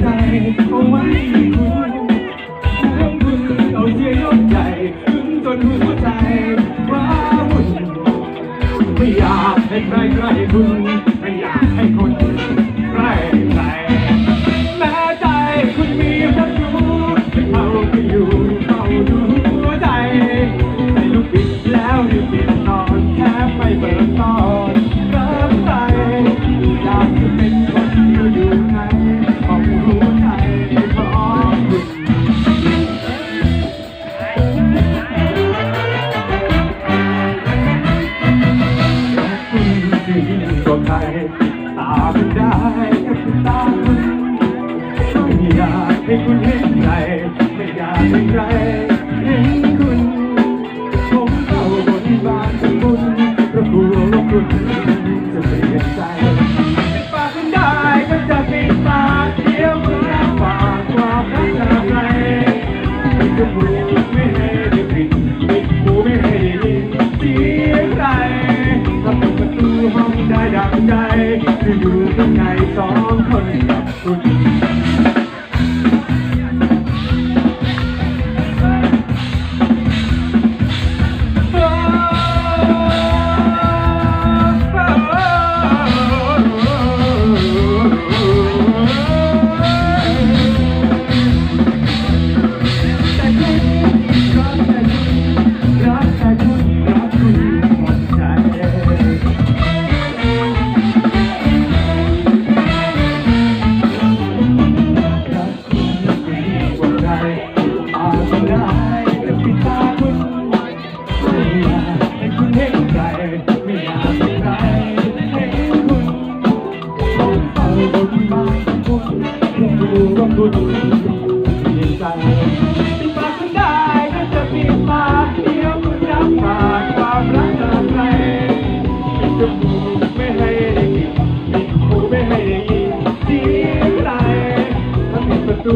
ใจเอาไว้คุณ ก็ใครตามได้ก็ตามไม่อยากให้คุณเห็นใจไม่อยากให้ใคร Thank you. จมูกไม่ให้ได้กลิ่นหูไม่ให้ยินเสียรทำให้ประตู